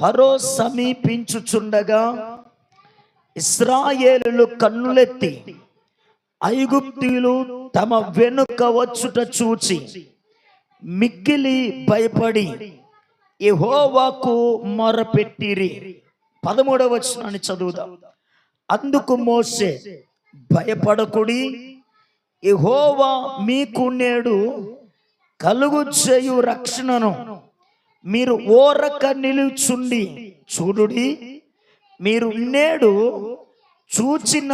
ఫరో సమీపించుచుండగా ఇస్రాయేలు కన్నులెత్తి ఐగుప్తీయులు తమ వెనుక వచ్చుట చూచి మిక్కిలి భయపడి యెహోవాకు మొరపెట్టిరి. పదమూడవ వచనాన్ని చదువుదాం. అందుకు మోసే భయపడకుడి యెహోవా మీకు నేడు కలుగు చేయు రక్షణను మీరు ఓరక నిలుచుండి చూడుడి. మీరు నేడు చూచిన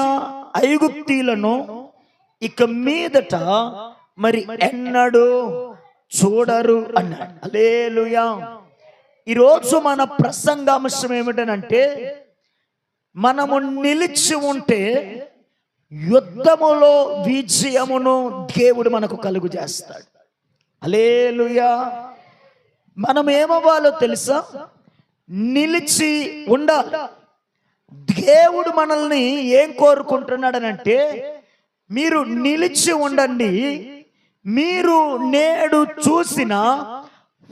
ఐగుప్తీలను ఇక మీదట మరి ఎన్నడూ చూడరు అన్నాడు. అలేలుయా ఈరోజు మన ప్రసంగాంశం ఏమిటనంటే మనము నిలిచి ఉంటే యుద్ధములో విజయమును దేవుడు మనకు కలుగు చేస్తాడు. అలేలుయా మనం ఏమవ్వాలో తెలుసా? నిలిచి ఉండాలి దేవుడు మనల్ని ఏం కోరుకుంటున్నాడనంటే మీరు నిలిచి ఉండండి. మీరు నేడు చూసిన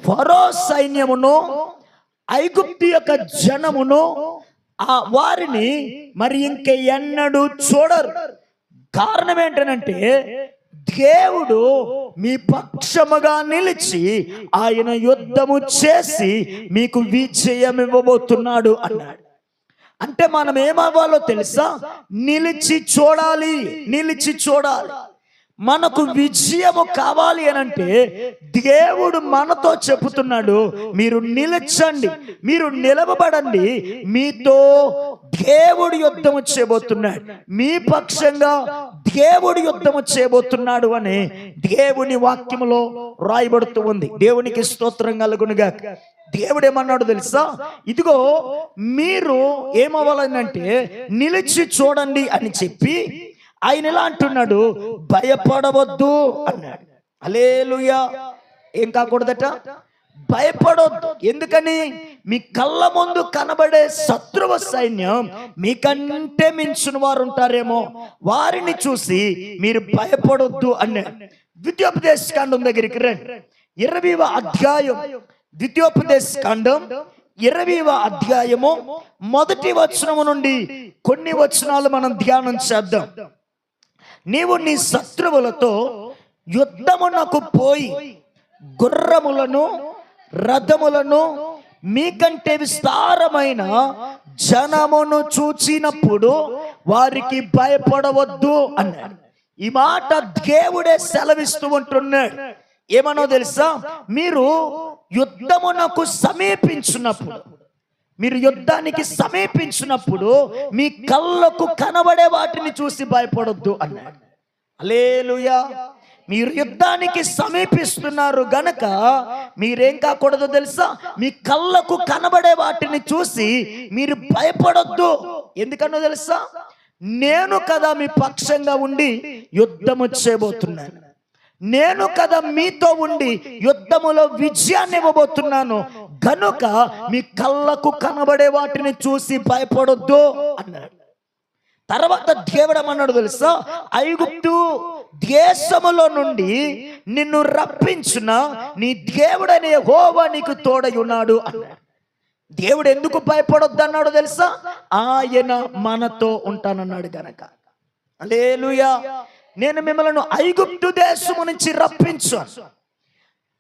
ఫరో సైన్యమును ఐగుప్తి యొక్క జనమును ఆ వారిని మరి ఇంక ఎన్నడూ చూడరు. కారణం ఏంటనంటే దేవుడు మీ పక్షముగా నిలిచి ఆయన యుద్ధము చేసి మీకు విజయం ఇవ్వబోతున్నాడు అన్నాడు. అంటే మనం ఏమవ్వాలో తెలుసా? నిలిచి చూడాలి నిలిచి చూడాలి. మనకు విజయము కావాలి అని అంటే దేవుడు మనతో చెబుతున్నాడు మీరు నిలచండి మీరు నిలవబడండి మీతో దేవుడు యుద్ధము చేయబోతున్నాడు మీ పక్షంగా దేవుడు యుద్ధము చేయబోతున్నాడు అని దేవుని వాక్యములో రాయబడుతూ ఉంది. దేవునికి స్తోత్రం కలుగునుగా దేవుడు ఏమన్నాడు తెలుసా? ఇదిగో మీరు ఏమవ్వాలనంటే నిలిచి చూడండి అని చెప్పి ఆయన ఎలా అంటున్నాడు? భయపడవద్దు అన్నాడు. అలేలుయా ఏం కాకూడదట? భయపడొద్దు ఎందుకని? మీ కళ్ళ ముందు కనబడే శత్రువ సైన్యం మీకంటే మించిన వారు ఉంటారేమో. వారిని చూసి మీరు భయపడొద్దు అన్నాడు. ద్వితీయోపదేశ కాండం దగ్గరికి రండి. ఇరవైవ అధ్యాయం. ద్వితీయోపదేశ కాండం ఇరవైవ అధ్యాయము. మొదటి వచనము నుండి కొన్ని వచనాలు మనం ధ్యానం చేద్దాం. నీవు నీ శత్రువులతో యుద్ధమునకు పోయి గుర్రములను రథములను మీకంటే విస్తారమైన జనమును చూచినప్పుడు వారికి భయపడవద్దు అన్నాడు. ఈ మాట దేవుడే సెలవిస్తూ ఉంటున్నాడు. ఏమనో తెలుసా? మీరు యుద్ధమునకు సమీపించినప్పుడు మీరు యుద్ధానికి సమీపించినప్పుడు మీ కళ్ళకు కనబడే వాటిని చూసి భయపడొద్దు అన్నాడు. అలేలుయా మీరు యుద్ధానికి సమీపిస్తున్నారు గనక మీరేం కాకూడదో తెలుసా? మీ కళ్ళకు కనబడే వాటిని చూసి మీరు భయపడొద్దు. ఎందుకన్నో తెలుసా? నేను కదా మీ పక్షంగా ఉండి యుద్ధము చేయబోతున్నాను. నేను కదా మీతో ఉండి యుద్ధములో విజయాన్ని ఇవ్వబోతున్నాను. గనుక మీ కళ్ళకు కనబడే వాటిని చూసి భయపడొద్దు అన్నాడు. తర్వాత దేవుడమన్నాడు తెలుసా? ఐగుప్తు దేశములో నుండి నిన్ను రప్పించిన నీ దేవుడనే హోవా నీకు తోడై ఉన్నాడు అన్నాడు. దేవుడు ఎందుకు భయపడొద్దు అన్నాడు తెలుసా? ఆయన మనతో ఉంటానన్నాడు గనక. లేలుయా నేను మిమ్మల్ని ఐగుప్తు దేశము నుంచి రప్పించు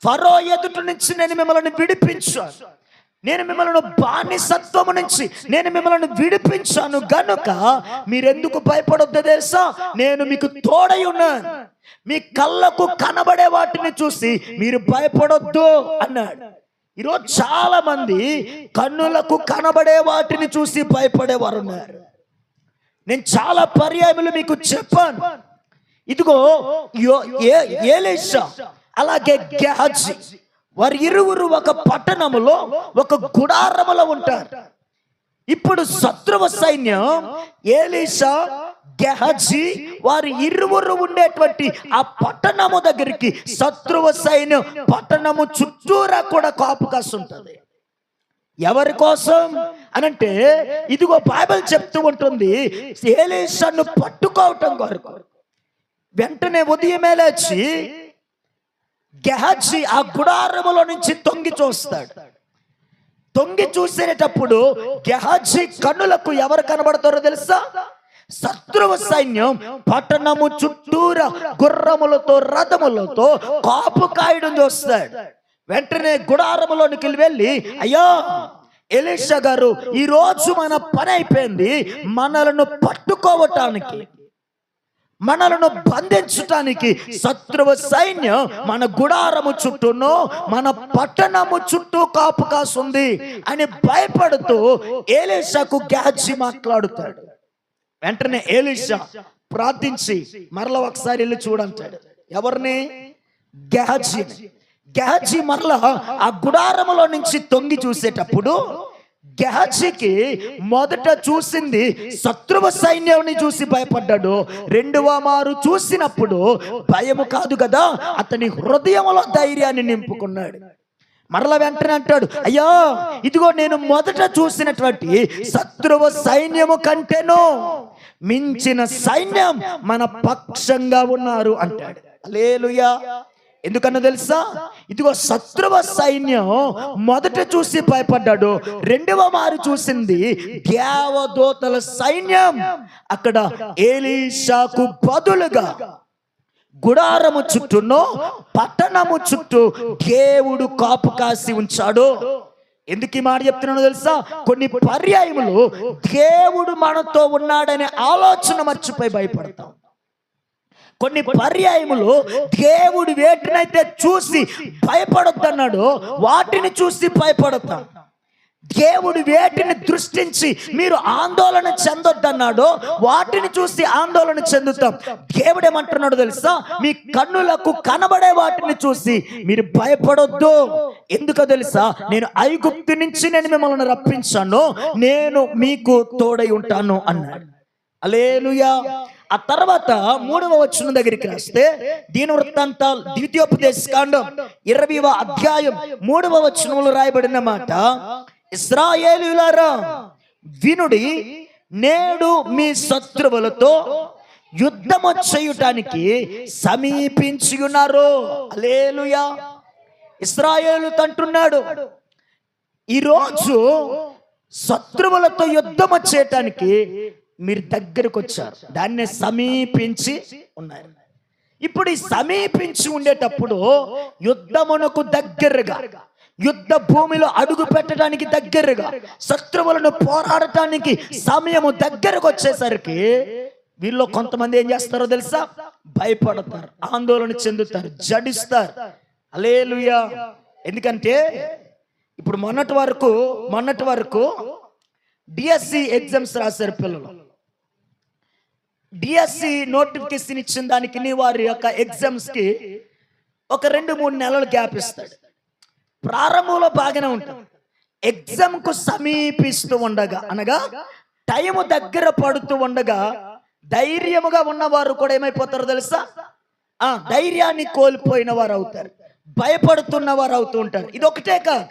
ఫరో ఎదుటి నుంచి నేను మిమ్మల్ని విడిపించాను. నేను మిమ్మల్ని బానిసత్వము నుంచి నేను మిమ్మల్ని విడిపించాను. గనుక మీరెందుకు భయపడొద్దు తెలుసా? నేను మీకు తోడై ఉన్నాను. మీ కళ్ళకు కనబడే వాటిని చూసి మీరు భయపడొద్దు అన్నాడు. ఈరోజు చాలా మంది కన్నులకు కనబడే వాటిని చూసి భయపడేవారు ఉన్నారు. నేను చాలా పర్యాయములు మీకు చెప్పాను. ఇదిగో యో- ఏ- ఏలీషా అలాగే గెహజీ వారి ఇరువురు ఒక పట్టణములో ఒక గుడారములో ఉంటారు. ఇప్పుడు శత్రువ సైన్యం ఏలీషా గెహజీ వారి ఇరువురు ఉండేటువంటి ఆ పట్టణము దగ్గరికి శత్రువ సైన్యం పట్టణము చుట్టూరా కూడా కాపు కాస్తుంటది. ఎవరి కోసం అనంటే ఇదిగో బైబిల్ చెప్తూ ఉంటుంది ఏలీషాను పట్టుకోవటం కొరకు వెంటనే ఉదయమే లేచి గెహజీ ఆ గుడారములో నుంచి తొంగి చూస్తాడు. తొంగి చూసేటప్పుడు గెహాజీ కన్నులకు ఎవరు కనబడతారో తెలుసా? శత్రువు సైన్యం పట్టణము చుట్టూరా గుర్రములతో రథములతో కాపు కాయడం చూస్తాడు. వెంటనే గుడారములోనికి వెళ్ళి అయ్యో ఎలీషా గారు ఈ రోజు మన పని అయిపోయింది మనలను పట్టుకోవటానికి. మనలను బంధించటానికి శత్రువు సైన్యం మన గుడారము చుట్టూను మన పట్టణము చుట్టూ కాపు కాసుంది అని భయపడుతూ ఏలేషాకు గ్యాచి మాట్లాడుతాడు. వెంటనే ఏలేషా ప్రార్థించి మరల ఒకసారి వెళ్ళి చూడంటాడు. ఎవరిని? గ్యాజీ గ్యాజీ మరల ఆ గుడారములో నుంచి తొంగి చూసేటప్పుడు గ్యాజీకి మొదట చూసింది శత్రువ సైన్యాన్ని చూసి భయపడ్డాడు. రెండవ మారు చూసినప్పుడు భయము కాదు కదా? అతని హృదయంలో ధైర్యాన్ని నింపుకున్నాడు. మరల వెంటనే అంటాడు అయ్యా ఇదిగో నేను మొదట చూసినటువంటి శత్రువు సైన్యము కంటేను. మించిన సైన్యం మన పక్షంగా ఉన్నారు అంటాడు. అలేలుయా ఎందుకన్నా తెలుసా? ఇదిగో శత్రువ సైన్యం మొదట చూసి భయపడ్డాడు రెండవ మారు చూసింది దేవదూతల సైన్యం. అక్కడ ఏలీషాకు బదులుగా గుడారము చుట్టూనో పట్టణము చుట్టూ దేవుడు కాపు కాసి ఉంచాడు. ఎందుకు ఈ మాట చెప్తున్నానో తెలుసా? కొన్ని పర్యాయములు దేవుడు మనతో ఉన్నాడనే ఆలోచన మర్చిపోయి భయపడతాం. కొన్ని పర్యాయములు దేవుడు వేటినైతే చూసి భయపడొద్దన్నాడో వాటిని చూసి భయపడతాం దేవుడు వేటిని దృష్టించి మీరు ఆందోళన చెందొద్దన్నాడో వాటిని చూసి ఆందోళన చెందుతాం. దేవుడు ఏమంటున్నాడు తెలుసా? మీ కన్నులకు కనబడే వాటిని చూసి మీరు భయపడొద్దు. ఎందుకో తెలుసా? నేను ఐగుప్తు నుంచి నేను మిమ్మల్ని రప్పించాను. నేను మీకు తోడై ఉంటాను అన్నాడు. అలేలుయా ఆ తర్వాత మూడవ వచనం దగ్గరికి రాస్తే దీని వృత్తాంతాలు ద్వితీయోపదేశ కాండం ఇరవైవ అధ్యాయం మూడవ వచనంలో రాయబడిన మాట ఇస్రాయేలులారా వినుడి నేడు మీ శత్రువులతో యుద్ధము చేయటానికి సమీపించి ఉన్నారు అలేలుయా ఇస్రాయేలు తంటున్నాడు ఈరోజు శత్రువులతో యుద్ధము చేయటానికి మీరు దగ్గరకు వచ్చారు దాన్ని సమీపించి ఉన్నారు. ఇప్పుడు ఈ సమీపించి ఉండేటప్పుడు యుద్ధమునకు దగ్గరగా యుద్ధ భూమిలో అడుగు పెట్టడానికి దగ్గరగా శత్రువులను పోరాడటానికి సమయము దగ్గరకు వచ్చేసరికి వీళ్ళు కొంతమంది ఏం చేస్తారో తెలుసా? భయపడతారు ఆందోళన చెందుతారు జడిస్తారు. అలేలుయా ఎందుకంటే ఇప్పుడు మొన్నటి వరకు మొన్నటి వరకు డిఎస్సి ఎగ్జామ్స్ రాశారు పిల్లలు. డిఎస్సి నోటిఫికేషన్ ఇచ్చిన దానికి వారి యొక్క ఎగ్జామ్స్కి ఒక రెండు మూడు నెలలు గ్యాప్ ఇస్తాడు. ప్రారంభంలో బాగానే ఉంటుంది. ఎగ్జామ్కు సమీపిస్తూ ఉండగా అనగా టైం దగ్గర పడుతూ ఉండగా ధైర్యముగా ఉన్నవారు కూడా ఏమైపోతారో తెలుసా? ఆ ధైర్యాన్ని కోల్పోయిన వారు అవుతారు. భయపడుతున్న వారు అవుతూ ఉంటారు. ఇది ఒకటే కాదు.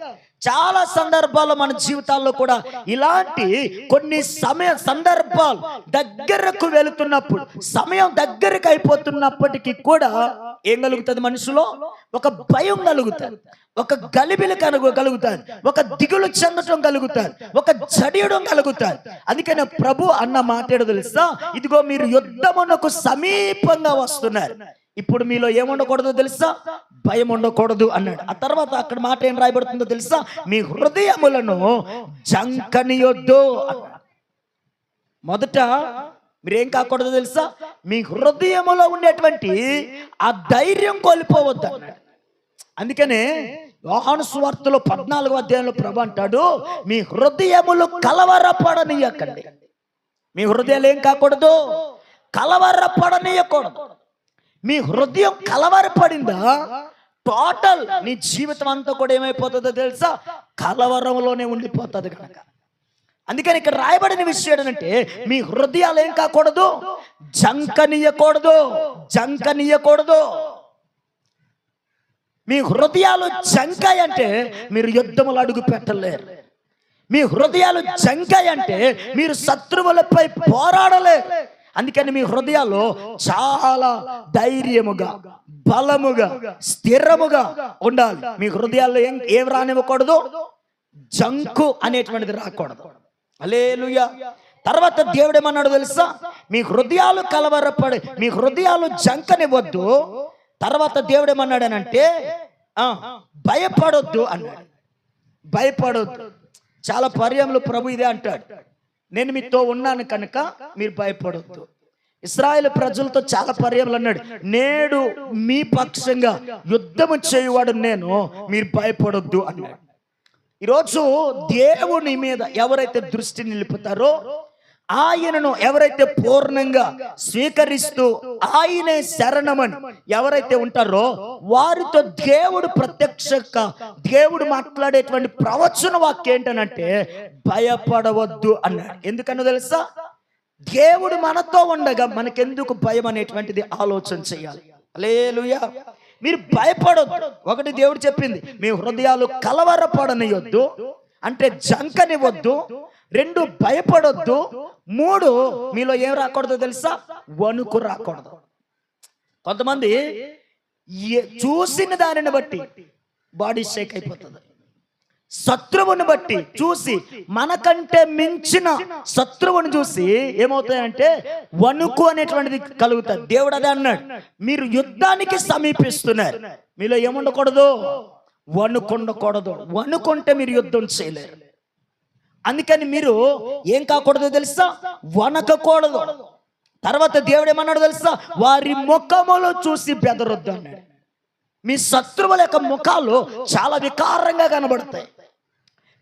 చాలా సందర్భాల్లో మన జీవితాల్లో కూడా ఇలాంటి కొన్ని సమయ సందర్భాలు దగ్గరకు వెళుతున్నప్పుడు సమయం దగ్గరకు అయిపోతున్నప్పటికీ కూడా ఏం కలుగుతుంది మనుషులో? ఒక భయం కలుగుతుంది. ఒక గలిబిలు కనుగ కలుగుతారు ఒక దిగులు చెందటం కలుగుతారు ఒక జడియడం కలుగుతారు అందుకనే ప్రభు అన్న మాట్లాడు తెలుసా? ఇదిగో మీరు యుద్ధమునకు సమీపంగా వస్తున్నారు. ఇప్పుడు మీలో ఏముండకూడదో తెలుసా? భయం ఉండకూడదు అన్నాడు. ఆ తర్వాత అక్కడ మాట ఏం రాయబడుతుందో తెలుసా? మీ హృదయములను జంకనియొద్దు మొదట మీరేం కాకూడదు తెలుసా? మీ హృదయములో ఉండేటువంటి ఆ ధైర్యం కోల్పోవద్దు అన్నాడు. అందుకనే యోహాను సువార్తలో పద్నాలుగో అధ్యాయంలో ప్రభు అంటాడు మీ హృదయములు కలవరపడనీయకండి. మీ హృదయాలు ఏం కాకూడదు? కలవరపడనీయకూడదు. మీ హృదయం కలవరపడిందా? టోటల్ నీ జీవితం అంతా కూడా ఏమైపోతుందో తెలుసా? కలవరంలోనే ఉండిపోతుంది కనుక అందుకని ఇక్కడ రాయబడిన విషయం ఏంటంటే మీ హృదయాలు ఏం కాకూడదు? జంకనీయకూడదు జంకనీయకూడదు మీ హృదయాలు జంకాయ అంటే మీరు యుద్ధములు అడుగు పెట్టలేరు. మీ హృదయాలు జంకాయ అంటే మీరు శత్రువులపై పోరాడలేరు. అందుకని మీ హృదయాల్లో చాలా ధైర్యముగా బలముగా స్థిరముగా ఉండాలి. మీ హృదయాల్లో ఏం ఏం రానివ్వకూడదు. జంకు అనేటువంటిది రాకూడదు. అలేలుయా తర్వాత దేవుడు ఏమన్నాడు తెలుసా? మీ హృదయాలు కలవరపడి మీ హృదయాలు జంకనివ్వద్దు తర్వాత దేవుడు ఏమన్నాడనంటే భయపడొద్దు అన్నాడు. భయపడొద్దు. చాలా పర్యంలో ప్రభు ఇదే అంటాడు. నేను మీతో ఉన్నాను కనుక మీరు భయపడొద్దు. ఇస్రాయేల్ ప్రజలతో చాలా పర్యాలు అన్నాడు. నేడు మీ పక్షంగా యుద్ధము చేయువాడు నేను మీరు భయపడొద్దు అన్నాడు. ఈరోజు దేవుని మీద ఎవరైతే దృష్టి నిలుపుతారో ఆయనను ఎవరైతే పూర్ణంగా స్వీకరిస్తూ ఆయనే శరణమని ఎవరైతే ఉంటారో వారితో దేవుడు ప్రత్యక్ష దేవుడు మాట్లాడేటువంటి ప్రవచన వాక్యం ఏంటనంటే భయపడవద్దు అన్నాడు. ఎందుకన్నా తెలుసా? దేవుడు మనతో ఉండగా మనకెందుకు భయం అనేటువంటిది ఆలోచన చేయాలి. అలేలుయా మీరు భయపడొద్దు. ఒకటి దేవుడు చెప్పింది మీ హృదయాలు కలవరపడనియొద్దు అంటే జంకనివద్దు రెండు భయపడొద్దు మూడు మీలో ఏం రాకూడదో తెలుసా? వణుకు రాకూడదు. కొంతమంది చూసిన దానిని బట్టి బాడీ షేక్ అయిపోతుంది. శత్రువుని బట్టి చూసి మనకంటే మించిన శత్రువుని చూసి ఏమవుతాయంటే వణుకు అనేటువంటిది కలుగుతుంది. దేవుడు అదే అన్నాడు. మీరు యుద్ధానికి సమీపిస్తున్నారు. మీలో ఏముండకూడదు? వణుకుండకూడదు. వణుకుంటే మీరు యుద్ధం చేయలేరు. అందుకని మీరు ఏం కాకూడదో తెలుసా? వనకకూడదు తర్వాత దేవుడు ఏమన్నాడు తెలుసా? వారి ముఖములో చూసి బెదరొద్దు అన్నాడు. మీ శత్రువుల యొక్క ముఖాలు చాలా వికారంగా కనబడతాయి.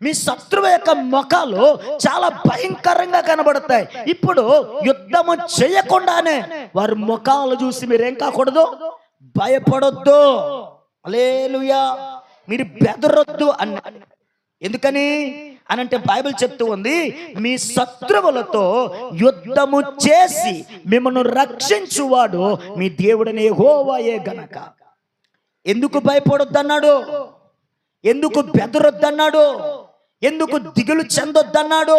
మీ శత్రువు యొక్క ముఖాలు చాలా భయంకరంగా కనబడతాయి. ఇప్పుడు యుద్ధము చేయకుండానే వారి ముఖాలు చూసి మీరేం కాకూడదు? భయపడొద్దు. అలేలుయా మీరు బెదరొద్దు అన్న ఎందుకని? అని అంటే బైబిల్ చెప్తూ ఉంది మీ శత్రువులతో యుద్ధము చేసి మిమ్మల్ని రక్షించువాడు మీ దేవుడనే హోవాయే గనక. ఎందుకు భయపడొద్దన్నాడు? ఎందుకు బెదరొద్దన్నాడు? ఎందుకు దిగులు చెందొద్దన్నాడు?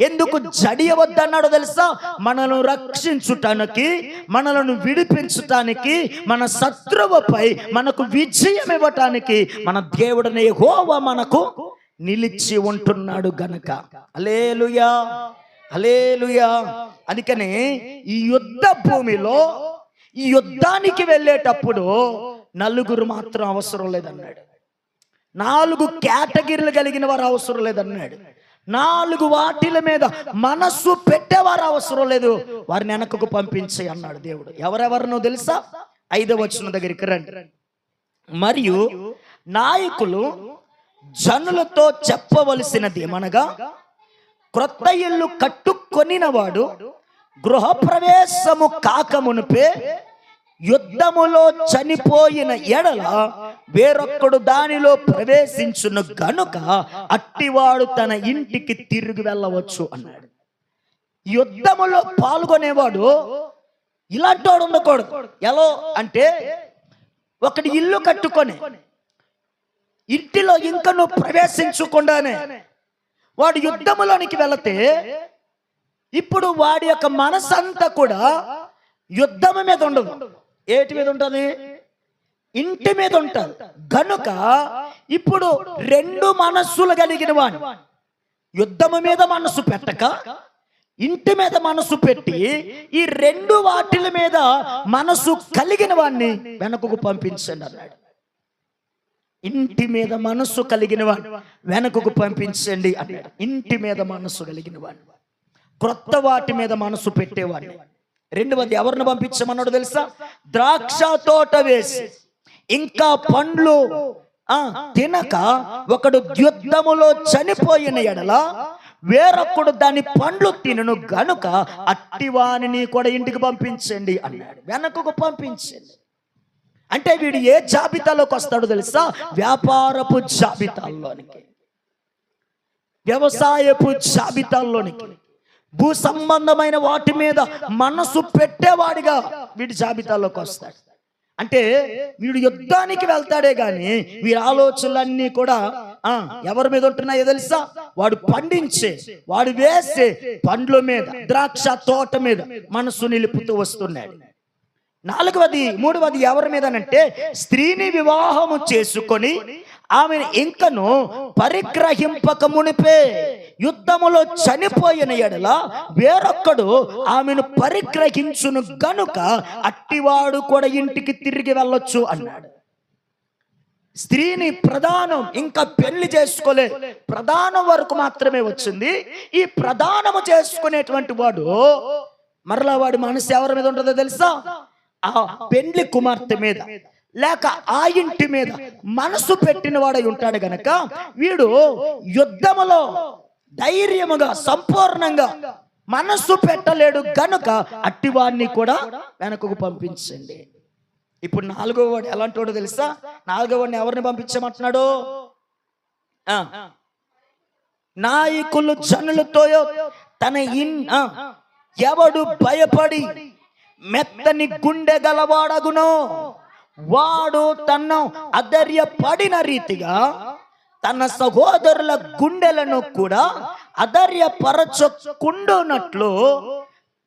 ఎందుకు జడియవద్దన్నాడు తెలుసా? మనలను రక్షించుటానికి మనలను విడిపించటానికి మన శత్రువుపై మనకు విజయం ఇవ్వటానికి మన దేవుడనే హోవ మనకు నిలిచి ఉంటున్నాడు గనక. అలేలుయా అలేలుయా అందుకని ఈ యుద్ధ భూమిలో ఈ యుద్ధానికి వెళ్ళేటప్పుడు నలుగురు మాత్రం అవసరం లేదన్నాడు. నాలుగు కేటగిరీలు కలిగిన వారు అవసరం లేదన్నాడు. నాలుగు వాటిల మీద మనస్సు పెట్టేవారు అవసరం లేదు. వారిని వెనకకు పంపించి అన్నాడు దేవుడు. ఎవరెవరినో తెలుసా? ఐదవ వచ్చిన దగ్గరికి రండి. మరియు నాయకులు జనులతో చెప్పవలసినది ఏమనగా క్రొత్త ఇల్లు కట్టుకొనినవాడు గృహప్రవేశము కాకమునుపే యుద్ధములో చనిపోయిన ఎడల వేరొక్కడు దానిలో ప్రవేశించును గనుక అట్టివాడు తన ఇంటికి తిరిగి వెళ్ళవచ్చు అన్నాడు. యుద్ధములో పాల్గొనేవాడు ఇలాంటి వాడు ఉండకూడదు. ఎలా అంటే ఒకటి ఇల్లు కట్టుకొని ఇంటిలో ఇంకా నువ్వు ప్రవేశించకుండానే వాడు యుద్ధములోనికి వెళితే ఇప్పుడు వాడి యొక్క మనసంతా కూడా యుద్ధము మీద ఉండదు. ఏటి మీద ఉంటుంది? ఇంటి మీద ఉంటుంది గనుక ఇప్పుడు రెండు మనస్సులు కలిగిన వాడు యుద్ధము మీద మనసు పెట్టక ఇంటి మీద మనసు పెట్టి ఈ రెండు వాటిల మీద మనసు కలిగిన వాడిని వెనకకు పంపించండి అన్నాడు. ఇంటి మీద మనస్సు కలిగిన వాడు వెనకకు పంపించండి అన్నాడు. ఇంటి మీద మనస్సు కలిగిన వాడు క్రొత్త వాటి మీద మనసు పెట్టేవాడు రెండవది ఎవరిని పంపించమన్నాడు తెలుసా? ద్రాక్ష తోట వేసి. ఇంకా పండ్లు ఆ తినక ఒకడు యుద్ధములో చనిపోయిన ఎడల వేరొకడు దాని పండ్లు తినను గనుక అట్టివానిని కూడా ఇంటికి పంపించండి అన్నాడు. వెనకకు పంపించండి. అంటే వీడు ఏ జాబితాలోకి వస్తాడో తెలుసా? వ్యాపారపు జాబితాల్లోనికి. వ్యవసాయపు జాబితాల్లోనికి. భూ సంబంధమైన వాటి మీద మనసు పెట్టేవాడిగా వీడి జాబితాలోకి వస్తాడు. అంటే వీడు యుద్ధానికి వెళ్తాడే కానీ వీడి ఆలోచనలన్నీ కూడా ఆ ఎవరి మీద ఉంటున్నాయో తెలుసా? వాడు పండించే వాడు వేసే పండ్ల మీద ద్రాక్ష తోట మీద మనసు నిలుపుతూ వస్తున్నాడు. నాలుగవది మూడవది ఎవరి మీదనంటే స్త్రీని వివాహము చేసుకొని ఆమెను ఇంకను పరిగ్రహింపక మునిపే యుద్ధములో చనిపోయిన ఎడల వేరొక్కడు ఆమెను పరిగ్రహించును గనుక అట్టివాడు కూడా ఇంటికి తిరిగి వెళ్ళొచ్చు అన్నాడు. స్త్రీని ప్రధానం ఇంకా పెళ్ళి చేసుకోలే. ప్రధానం వరకు మాత్రమే వచ్చింది. ఈ ప్రధానము చేసుకునేటువంటి వాడు మరలా వాడి మనసు ఎవరి మీద ఉంటుందో తెలుసా? ఆ పెండ్లి కుమార్తె మీద లేక ఆ ఇంటి మీద మనసు పెట్టిన వాడై ఉంటాడు గనక వీడు యుద్ధములో ధైర్యముగా సంపూర్ణంగా మనస్సు పెట్టలేడు గనుక అట్టివాడిని కూడా వెనకకు పంపించండి. ఇప్పుడు నాలుగో వాడు ఎలాంటి వాడు తెలుసా? నాలుగో వాడిని ఎవరిని పంపించమంటున్నాడు? నాయకులు జనులతో తన ఇన్ ఎవడు భయపడి మెత్తని గుండె గలవాడగును. వాడు తన అధర్యపడిన రీతిగా తన సహోదరుల గుండెలను కూడా అధర్యపరచకుండునట్లు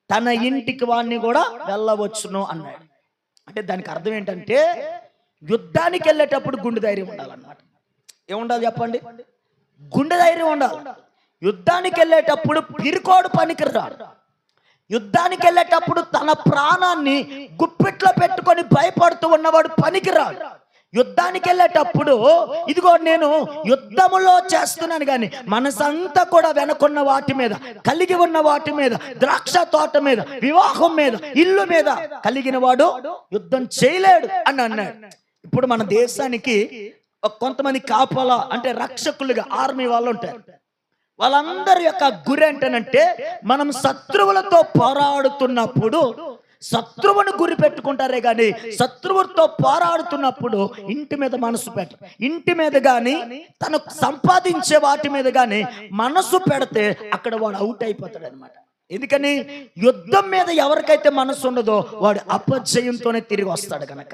తన ఇంటికి వాడిని కూడా వెళ్ళవచ్చును అన్నాడు. అంటే దానికి అర్థం ఏంటంటే యుద్ధానికి వెళ్ళేటప్పుడు గుండె ధైర్యం ఉండాలన్నమాట. ఏముండాలి చెప్పండి? గుండె ధైర్యం ఉండాలి. యుద్ధానికి వెళ్ళేటప్పుడు పిరికోడు పనికిరాడు. యుద్ధానికి వెళ్ళేటప్పుడు తన ప్రాణాన్ని గుప్పిట్లో పెట్టుకొని భయపడుతూ ఉన్నవాడు పనికిరాడు. యుద్ధానికి వెళ్ళేటప్పుడు ఇదిగో నేను యుద్ధములో చేస్తున్నాను కానీ మనసంతా కూడా వెనకున్న వాటి మీద కలిగి ఉన్న వాటి మీద ద్రాక్ష తోట మీద వివాహం మీద ఇల్లు మీద కలిగిన వాడు యుద్ధం చేయలేడు అని అన్నాడు. ఇప్పుడు మన దేశానికి కొంతమంది కాపలా అంటే రక్షకులుగా ఆర్మీ వాళ్ళు ఉంటారు. వాళ్ళందరి యొక్క గురి ఏంటనంటే మనం శత్రువులతో పోరాడుతున్నప్పుడు శత్రువును గురి పెట్టుకుంటారే కానీ శత్రువుతో పోరాడుతున్నప్పుడు ఇంటి మీద మనసు పెట్ట ఇంటి మీద కానీ తను సంపాదించే వాటి మీద కానీ మనసు పెడితే అక్కడ వాడు అవుట్ అయిపోతాడు అనమాట ఎందుకని? యుద్ధం మీద ఎవరికైతే మనసు ఉండదో వాడు అపజయంతోనే తిరిగి వస్తాడు కనుక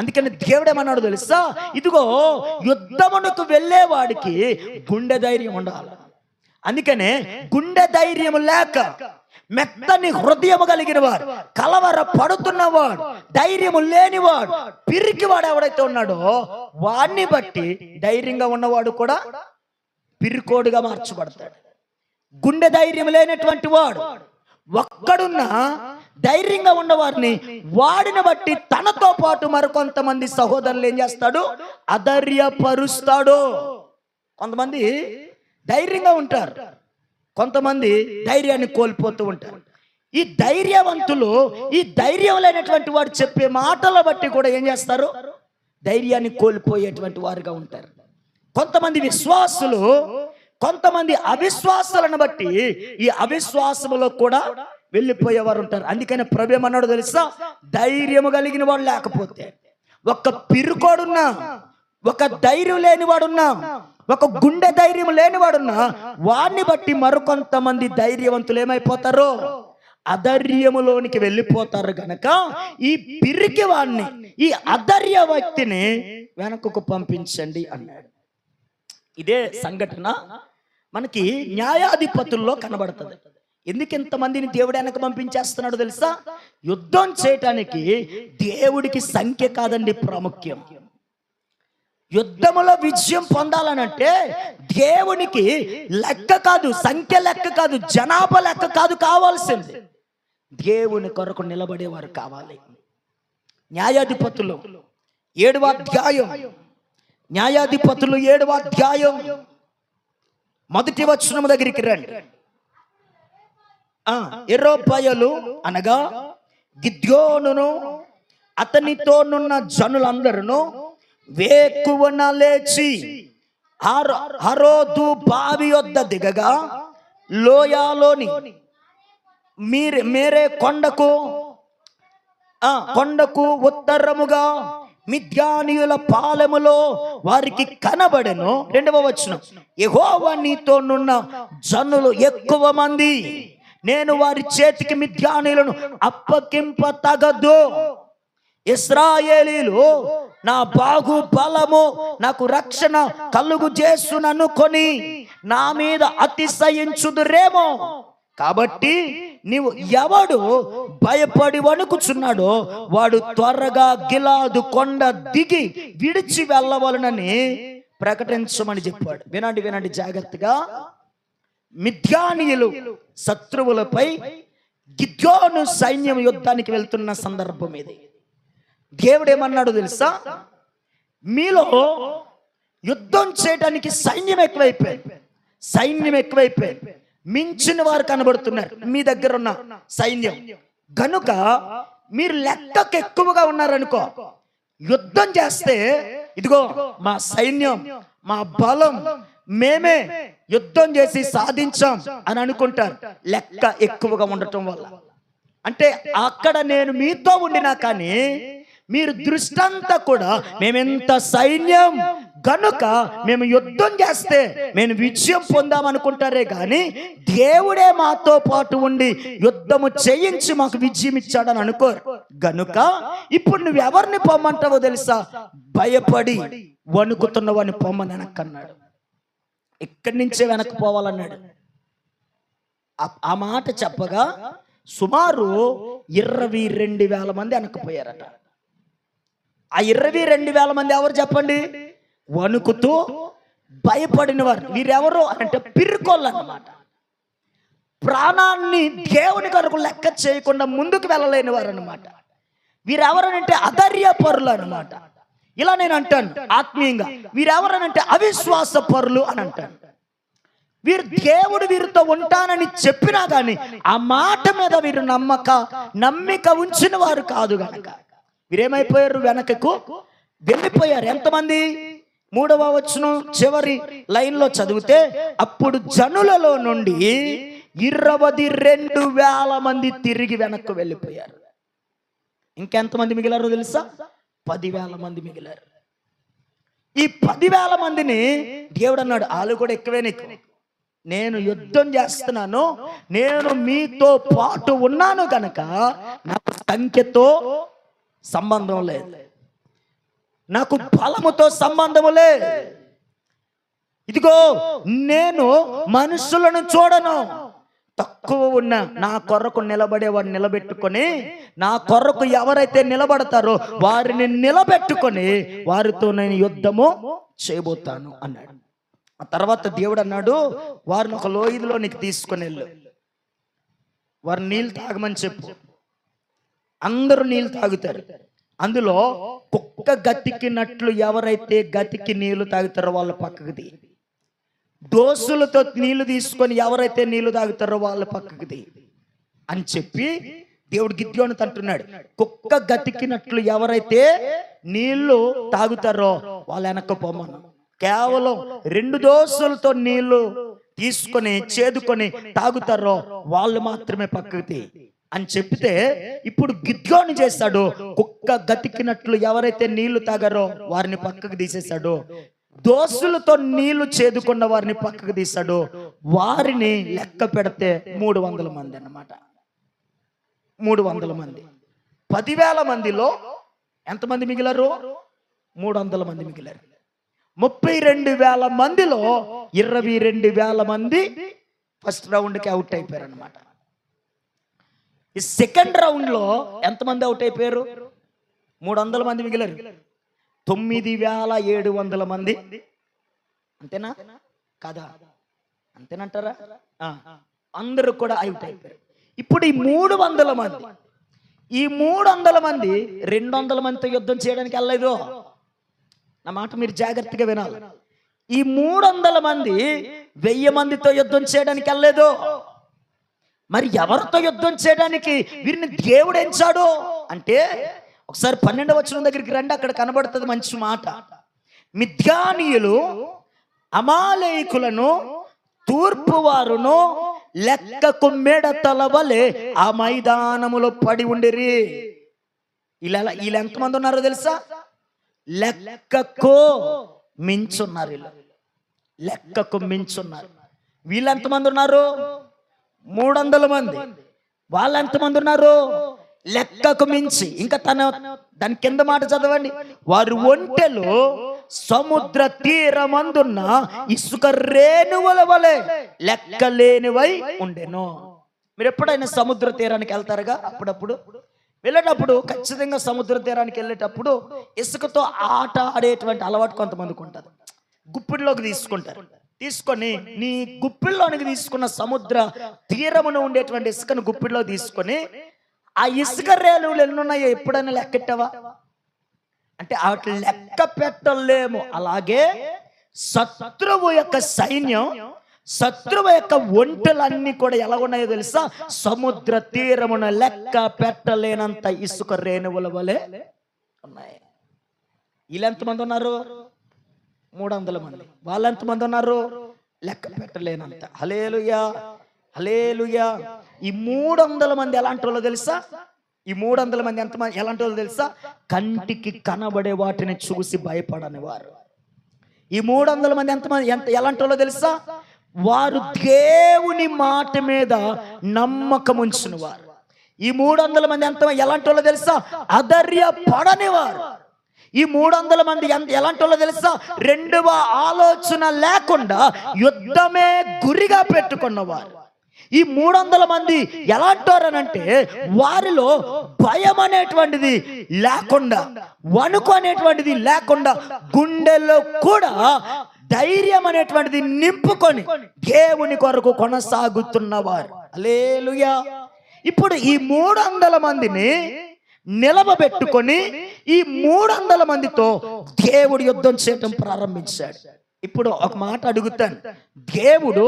అందుకని దేవుడేమన్నాడు తెలుసా? ఇదిగో యుద్ధమునకు వెళ్ళేవాడికి గుండె ధైర్యం ఉండాలి. అందుకనే గుండె ధైర్యం లేక మెత్తని హృదయము కలిగిన వాడు కలవర పడుతున్నవాడు ధైర్యము లేనివాడు పిరికివాడు ఎవడైతే ఉన్నాడో వాడిని బట్టి ధైర్యంగా ఉన్నవాడు కూడా పిరికోడుగా మార్చబడతాడు. గుండె ధైర్యం లేనటువంటి వాడు ఒక్కడున్న ధైర్యంగా ఉన్నవారిని వాడిని బట్టి తనతో పాటు మరికొంతమంది సహోదరులు ఏం చేస్తాడు? అధైర్యపరుస్తాడు. కొంతమంది ధైర్యంగా ఉంటారు. కొంతమంది ధైర్యాన్ని కోల్పోతూ ఉంటారు. ఈ ధైర్యవంతులు ఈ ధైర్యం లేనటువంటి వాడు చెప్పే మాటల బట్టి కూడా ఏం చేస్తారు? ధైర్యాన్ని కోల్పోయేటువంటి వారుగా ఉంటారు. కొంతమంది విశ్వాసులు కొంతమంది అవిశ్వాసాలను బట్టి ఈ అవిశ్వాసములో కూడా వెళ్ళిపోయేవారు ఉంటారు అందుకని ప్రభు ఏమన్నాడు తెలుసా? ధైర్యము కలిగిన వాడు లేకపోతే. ఒక పిరుకోడున్నా ఒక ధైర్యం లేనివాడున్నా ఒక గుండె ధైర్యం లేనివాడున్నా వాడిని బట్టి మరికొంతమంది ధైర్యవంతులు ఏమైపోతారు అధర్యములోనికి వెళ్ళిపోతారు గనక ఈ పిరికి వాడిని ఈ అధర్య వ్యక్తిని వెనకకు పంపించండి అన్నాడు. ఇదే సంఘటన మనకి న్యాయాధిపతుల్లో కనబడుతుంది. ఎందుకు ఇంతమందిని దేవుడు వెనక పంపించేస్తున్నాడు తెలుసా? యుద్ధం చేయటానికి దేవుడికి సంఖ్య కాదండి ప్రాముఖ్యం. యుద్ధములో విజయం పొందాలనంటే దేవునికి లెక్క కాదు సంఖ్య లెక్క కాదు జనాభా లెక్క కాదు కావాల్సింది. దేవుని కొరకు నిలబడేవారు కావాలి. న్యాయాధిపతులు ఏడవ అధ్యాయం. న్యాయాధిపతులు ఏడవ అధ్యాయం. మొదటి వచ్చిన దగ్గరికి రండి. ఆ ఎర్రోపాయలు అనగా గిద్యోనును అతనితోనున్న జనులందరూ వేకువన లేచి హర- హరోదు బావి యొద్ద దిగగా లోయాలోని మీరే మేరే కొండకు ఆ కొండకు ఉత్తరముగా మిథ్యానీయుల పాలెములో వారికి కనబడెను. రెండవ వచనం. యెహోవా నీతోనున్న జనులు ఎక్కువ మంది. నేను వారి చేతికి మిథ్యానీలను అప్పగింప తగదు ఇస్రాయేలీలు నా బాగు బలము నాకు రక్షణ కలుగు చేసుననుకొని నా మీద అతిశయించుదురేమో. కాబట్టి నీవు ఎవడు భయపడి వణుకుచున్నాడో వాడు త్వరగా గిలాదు కొండ దిగి విడిచి వెళ్ళవలనని ప్రకటించమని చెప్పాడు. వినండి వినండి జాగ్రత్తగా. మిథ్యానీయులు శత్రువులపై గిద్యోను సైన్యం యుద్ధానికి వెళ్తున్న సందర్భం ఇది. దేవుడు ఏమన్నాడు తెలుసా? మీలో యుద్ధం చేయడానికి సైన్యం ఎక్కువైపోయింది సైన్యం ఎక్కువైపోయింది మించిన వారు కనబడుతున్నారు. మీ దగ్గర ఉన్న సైన్యం. గనుక మీరు లెక్కకు ఎక్కువగా ఉన్నారనుకో యుద్ధం చేస్తే ఇదిగో మా సైన్యం మా బలం మేమే యుద్ధం చేసి సాధించాం అని అనుకుంటారు. లెక్క ఎక్కువగా ఉండటం వల్ల. అంటే అక్కడ నేను మీతో ఉండినా కానీ మీరు దృష్టంతా కూడా మేమెంత సైన్యం గనుక మేము యుద్ధం చేస్తే మేము విజయం పొందామనుకుంటారే కానీ దేవుడే మాతో పాటు ఉండి యుద్ధము చేయించి మాకు విజయం ఇచ్చాడని అనుకోరు. గనుక ఇప్పుడు నువ్వు ఎవరిని పొమ్మంటావో తెలుసా? భయపడి వణుకుతున్నవాడిని పొమ్మని వెనక్కన్నాడు. ఇక్కడి నుంచే వెనక్కి పోవాలన్నాడు. ఆ- ఆ మాట చెప్పగా సుమారు ఇరవై రెండు వేల మంది వెనక్కిపోయారట ఆ ఇరవై రెండు వేల మంది ఎవరు చెప్పండి? వణుకుతూ భయపడిన వారు వీరెవరు అంటే పిరుకోళ్ళు అన్నమాట. ప్రాణాన్ని దేవుని కొరకు లెక్క చేయకుండా ముందుకు వెళ్ళలేని వారు అనమాట వీరెవరనంటే అధర్య పరులు అనమాట ఇలా నేను అంటాను ఆత్మీయంగా. వీరెవరనంటే అవిశ్వాస పరులు అని అంటాను. వీరు దేవుడు వీరితో ఉంటానని చెప్పినా కానీ ఆ మాట మీద వీరు నమ్మక నమ్మిక ఉంచిన వారు కాదు గనక. వీరేమైపోయారు వెనకకు? వెళ్ళిపోయారు. ఎంతమంది? మూడవ వచనం చివరి లైన్లో చదివితే అప్పుడు జనులలో నుండి ఇరవై రెండు వేల మంది తిరిగి వెనక్కు వెళ్ళిపోయారు. ఇంకెంతమంది మిగిలారో తెలుసా? పదివేల మంది మిగిలారు. ఈ పదివేల మందిని దేవుడు అన్నాడు వాళ్ళు కూడా ఎక్కువే నీకు. నేను యుద్ధం చేస్తున్నాను. నేను మీతో పాటు ఉన్నాను కనుక నాకు సంఖ్యతో సంబంధం లేదు. నాకు బలముతో సంబంధము ఇదిగో నేను మనుషులను చూడను. తక్కువ ఉన్న నా కొరకు నిలబడేవాడు నిలబెట్టుకొని నా కొరకు ఎవరైతే నిలబడతారో వారిని నిలబెట్టుకొని వారితో నేను యుద్ధము చేయబోతాను అన్నాడు. ఆ తర్వాత దేవుడు అన్నాడు వారిని ఒక లోయలో నీకు తీసుకొని వెళ్ళు. వారు నీళ్ళు తాగమని చెప్పు. అందరూ నీళ్ళు తాగుతారు. అందులో కుక్క గతికినట్లు ఎవరైతే గతికి నీళ్ళు తాగుతారో వాళ్ళ పక్కకు దిగి దోసులతో నీళ్ళు తీసుకొని ఎవరైతే నీళ్ళు తాగుతారో వాళ్ళ పక్కకు దిగి అని చెప్పి దేవుడు గిద్యోని అంటున్నాడు. కుక్క గతికినట్లు ఎవరైతే నీళ్ళు తాగుతారో వాళ్ళ వెనక్కి పోమను కేవలం రెండు దోసులతో నీళ్ళు తీసుకొని చేదుకొని తాగుతారో వాళ్ళు మాత్రమే పక్కకి అని చెప్తే ఇప్పుడు గిద్లోని చేస్తాడు. కుక్క గతికినట్లు ఎవరైతే నీళ్ళు తాగారో వారిని పక్కకు తీసేశాడు దోసులతో నీళ్ళు చేదుకున్న వారిని పక్కకు తీశాడు వారిని లెక్క పెడితే మూడు వందల మంది అన్నమాట. మూడు వందల మంది. పదివేల మందిలో ఎంతమంది మిగిలారు? మూడు వందల మంది మిగిలారు. ముప్పై రెండు వేల మందిలో ఇరవై రెండు వేల మంది ఫస్ట్ రౌండ్కి అవుట్ అయిపోయారు అనమాట ఈ సెకండ్ రౌండ్లో ఎంతమంది అవుట్ అయిపోయారు? మూడు వందల మంది మిగిలారు. తొమ్మిది వేల ఏడు వందల మంది. అంతేనా? కదా? అంతేనంటారా? అందరూ కూడా అవుట్ అయిపోయారు. ఇప్పుడు ఈ మూడు వందల మంది ఈ మూడు వందల మంది రెండు వందల మందితో యుద్ధం చేయడానికి వెళ్ళలేదు? నా మాట మీరు జాగ్రత్తగా వినాలి. ఈ మూడు వందల మంది వెయ్యి మందితో యుద్ధం చేయడానికి వెళ్ళలేదు? మరి ఎవరితో యుద్ధం చేయడానికి వీరిని దేవుడు ఎంచాడు? అంటే ఒకసారి పన్నెండవ వచనం దగ్గరికి రండి అక్కడ కనబడుతుంది మంచి మాట. మిథ్యానీయులు అమాలయకులను తూర్పు వారును లెక్కకు మెడ వలె ఆ మైదానములో పడి ఉండిరి. ఇలా వీళ్ళు ఎంతమంది ఉన్నారో తెలుసా? లెక్కకు మించున్నారు వీళ్ళు. లెక్కకు మించున్నారు. వీళ్ళు ఎంతమంది ఉన్నారు? మూడు వందల మంది. వాళ్ళు ఎంతమంది ఉన్నారు? లెక్కకు మించి. ఇంకా తన దాని కింద మాట చదవండి. వారు ఒంటెలు సముద్ర తీరమందున్న ఇసుక రేణువల వలె లెక్కలేనివై ఉండెను. మీరు ఎప్పుడైనా సముద్ర తీరానికి వెళ్తారుగా? అప్పుడప్పుడు? వెళ్ళేటప్పుడు ఖచ్చితంగా సముద్ర తీరానికి వెళ్ళేటప్పుడు ఇసుకతో ఆట ఆడేటువంటి అలవాటు కొంతమందికి ఉంటుంది. గుప్పిడిలోకి తీసుకుంటారు. తీసుకొని నీ గుప్పిల్లోనికి తీసుకున్న సముద్ర తీరమున ఉండేటువంటి ఇసుకను గుప్పిల్లో తీసుకొని ఆ ఇసుక రేణువులు ఎన్నున్నాయో ఎప్పుడైనా లెక్కెట్టవా? అంటే వాటి లెక్క పెట్టలేము. అలాగే శత్రువు యొక్క సైన్యం శత్రువు యొక్క ఒంటెలన్నీ కూడా ఎలా ఉన్నాయో తెలుసా? సముద్ర తీరమున లెక్క పెట్టలేనంత ఇసుక రేణువుల వలె ఉన్నాయి. వీళ్ళు ఎంతమంది ఉన్నారు? మూడు వందల మంది. వాళ్ళు ఎంతమంది ఉన్నారు? లెక్క పెట్టలేనంత. హలేలుయా హలేలుయా ఈ మూడు వందల మంది ఎలాంటి వాళ్ళు తెలుసా? ఈ మూడు వందల మంది ఎంతమంది ఎలాంటి వాళ్ళు తెలుసా? కంటికి కనబడే వాటిని చూసి భయపడని వారు. ఈ మూడు వందల మంది ఎంతమంది ఎంత ఎలాంటి వాళ్ళు తెలుసా? వారు దేవుని మాట మీద నమ్మకం ఉంచిన వారు ఈ మూడు వందల మంది ఎంత ఎలాంటి వాళ్ళు తెలుసా? అధర్య పడని వారు. ఈ మూడు వందల మంది ఎంత ఎలాంటి వాళ్ళో తెలుసా? రెండవ ఆలోచన లేకుండా యుద్ధమే గురిగా పెట్టుకున్నవారు. ఈ మూడు వందల మంది ఎలాంటారనంటే వారిలో భయం అనేటువంటిది లేకుండా వణుకు అనేటువంటిది లేకుండా గుండెల్లో కూడా ధైర్యం అనేటువంటిది నింపుకొని దేవుని కొరకు కొనసాగుతున్నవారు. అలేలుయా ఇప్పుడు ఈ మూడు వందల మందిని నిలవబెట్టుకొని ఈ మూడు వందల మందితో దేవుడు యుద్ధం చేయటం ప్రారంభించాడు. ఇప్పుడు ఒక మాట అడుగుతాను. దేవుడు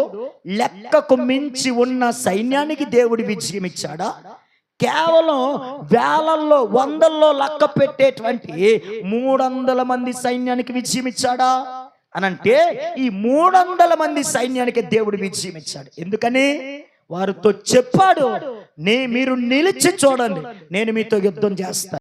లెక్కకు మించి ఉన్న సైన్యానికి దేవుడు విజయం ఇచ్చాడా కేవలం వేలల్లో వందల్లో లెక్క పెట్టేటువంటి మూడు వందల మంది సైన్యానికి విజయం ఇచ్చాడా అనంటే ఈ మూడు వందల మంది సైన్యానికి దేవుడు విజయం ఇచ్చాడు ఎందుకని? వారితో చెప్పాడు నే మీరు నిలిచి చూడండి. నేను మీతో యుద్ధం చేస్తాను.